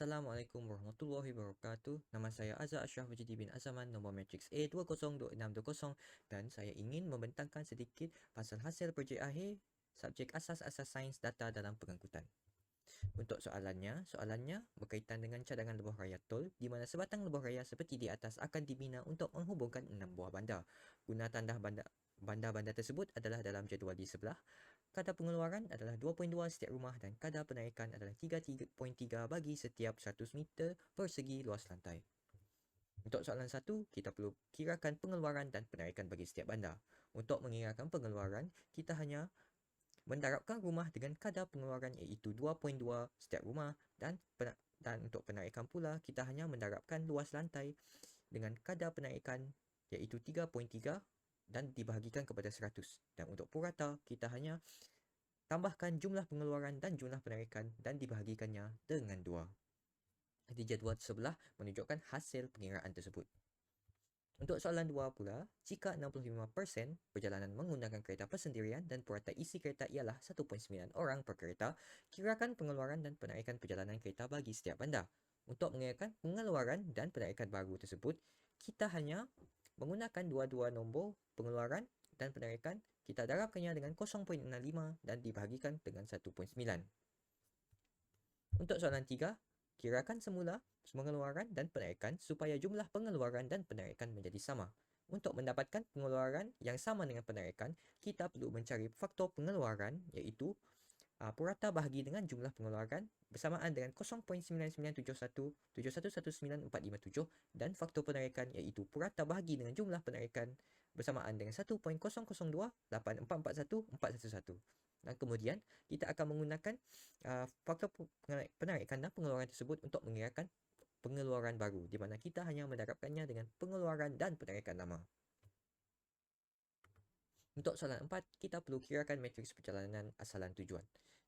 Assalamualaikum warahmatullahi wabarakatuh. Nama saya Azhar Ashraf Wajidi bin Azaman, nombor matriks A202620 dan saya ingin membentangkan sedikit pasal hasil projek akhir subjek asas-asas sains data dalam pengangkutan. Untuk soalannya, soalannya berkaitan dengan cadangan lebuh raya tol di mana sebatang lebuh raya seperti di atas akan dibina untuk menghubungkan enam buah bandar. Guna tanda bandar bandar-bandar tersebut adalah dalam jadual di sebelah. Kadar pengeluaran adalah 2.2 setiap rumah dan kadar penarikan adalah 3.3 bagi setiap 100 meter persegi luas lantai. Untuk soalan satu, kita perlu kirakan pengeluaran dan penarikan bagi setiap bandar. Untuk mengirakan pengeluaran, kita hanya mendarabkan rumah dengan kadar pengeluaran iaitu 2.2 setiap rumah dan dan untuk penarikan pula, kita hanya mendarabkan luas lantai dengan kadar penarikan iaitu 3.3 dan dibahagikan kepada 100. Dan untuk purata, kita hanya tambahkan jumlah pengeluaran dan jumlah penarikan dan dibahagikannya dengan 2. Di jadual sebelah menunjukkan hasil pengiraan tersebut. Untuk soalan 2 pula, jika 65% perjalanan menggunakan kereta persendirian dan purata isi kereta ialah 1.9 orang per kereta, kirakan pengeluaran dan penarikan perjalanan kereta bagi setiap bandar. Untuk mengirakan pengeluaran dan penarikan baru tersebut, kita hanya menggunakan dua-dua nombor pengeluaran dan penarikan, kita darabkannya dengan 0.65 dan dibahagikan dengan 1.9. Untuk soalan 3, kirakan semula pengeluaran dan penarikan supaya jumlah pengeluaran dan penarikan menjadi sama. Untuk mendapatkan pengeluaran yang sama dengan penarikan, kita perlu mencari faktor pengeluaran iaitu uh, purata bahagi dengan jumlah pengeluaran bersamaan dengan 0.9971711957 dan faktor penarikan iaitu purata bahagi dengan jumlah penarikan bersamaan dengan 1.0028441411. Dan kemudian kita akan menggunakan uh, faktor penarikan dan pengeluaran tersebut untuk mengirakan pengeluaran baru di mana kita hanya mendarabkannya dengan pengeluaran dan penarikan lama. Untuk soalan 4, kita perlu kirakan matriks perjalanan asalan tujuan.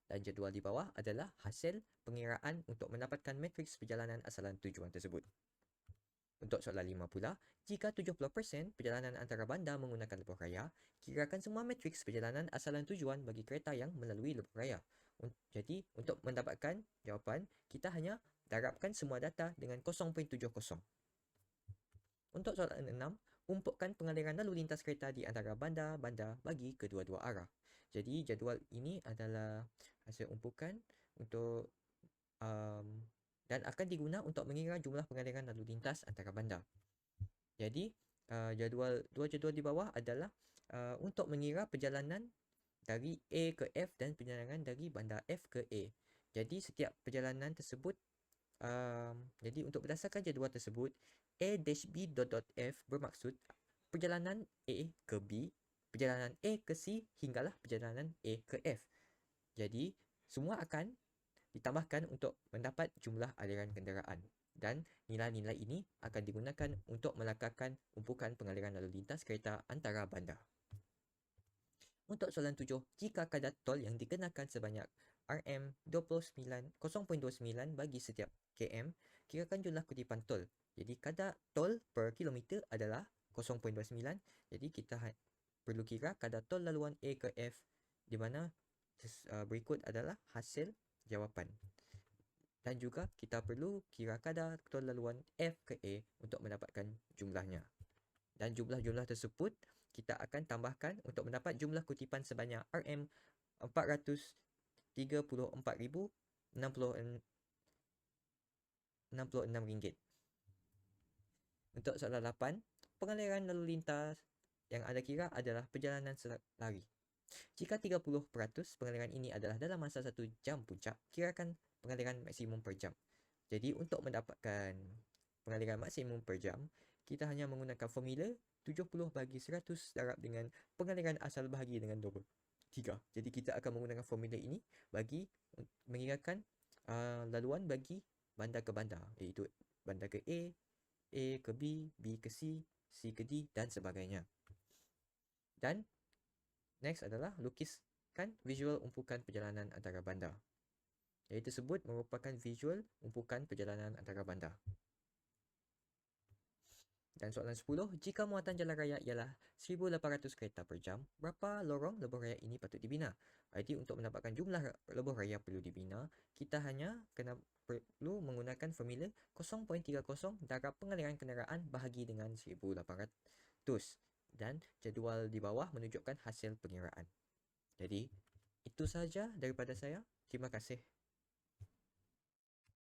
Dan jadual di bawah adalah hasil pengiraan untuk mendapatkan matriks perjalanan asalan tujuan tersebut. Untuk soalan 5 pula, jika 70% perjalanan antara bandar menggunakan lebuh raya, kirakan semua matriks perjalanan asalan tujuan bagi kereta yang melalui lebuh raya. Jadi, untuk mendapatkan jawapan, kita hanya darabkan semua data dengan 0.70. Untuk soalan 6, umpukkan pengaliran lalu lintas kereta di antara bandar-bandar bagi kedua-dua arah. Jadi jadual ini adalah hasil umpukan untuk um, dan akan diguna untuk mengira jumlah pengaliran lalu lintas antara bandar. Jadi uh, jadual dua jadual di bawah adalah uh, untuk mengira perjalanan dari A ke F dan perjalanan dari bandar F ke A. Jadi setiap perjalanan tersebut um, jadi untuk berdasarkan jadual tersebut A-B.F bermaksud perjalanan A ke B, perjalanan A ke C hinggalah perjalanan A ke F. Jadi, semua akan ditambahkan untuk mendapat jumlah aliran kenderaan dan nilai-nilai ini akan digunakan untuk melakarkan umpukan pengaliran lalu lintas kereta antara bandar. Untuk soalan tujuh, jika kadar tol yang dikenakan sebanyak RM29, 0.29 bagi setiap KM, kirakan jumlah kutipan tol jadi kadar tol per kilometer adalah 0.29. Jadi kita ha- perlu kira kadar tol laluan A ke F di mana uh, berikut adalah hasil jawapan. Dan juga kita perlu kira kadar tol laluan F ke A untuk mendapatkan jumlahnya. Dan jumlah-jumlah tersebut kita akan tambahkan untuk mendapat jumlah kutipan sebanyak RM 434,066 ringgit. Untuk soalan 8, pengaliran lalu lintas yang anda kira adalah perjalanan lari. Jika 30% pengaliran ini adalah dalam masa 1 jam puncak, kirakan pengaliran maksimum per jam. Jadi untuk mendapatkan pengaliran maksimum per jam, kita hanya menggunakan formula 70 bagi 100 darab dengan pengaliran asal bahagi dengan 2. 3. Jadi kita akan menggunakan formula ini bagi mengirakan uh, laluan bagi bandar ke bandar iaitu bandar ke A, A ke B, B ke C, C ke D dan sebagainya. Dan next adalah lukiskan visual umpukan perjalanan antara bandar. Yang tersebut merupakan visual umpukan perjalanan antara bandar. Dan soalan 10, jika muatan jalan raya ialah 1,800 kereta per jam, berapa lorong lebuh raya ini patut dibina? Jadi untuk mendapatkan jumlah lebuh raya perlu dibina, kita hanya kena perlu menggunakan formula 0.30 darab pengaliran kenderaan bahagi dengan 1,800. Dan jadual di bawah menunjukkan hasil pengiraan. Jadi, itu sahaja daripada saya. Terima kasih.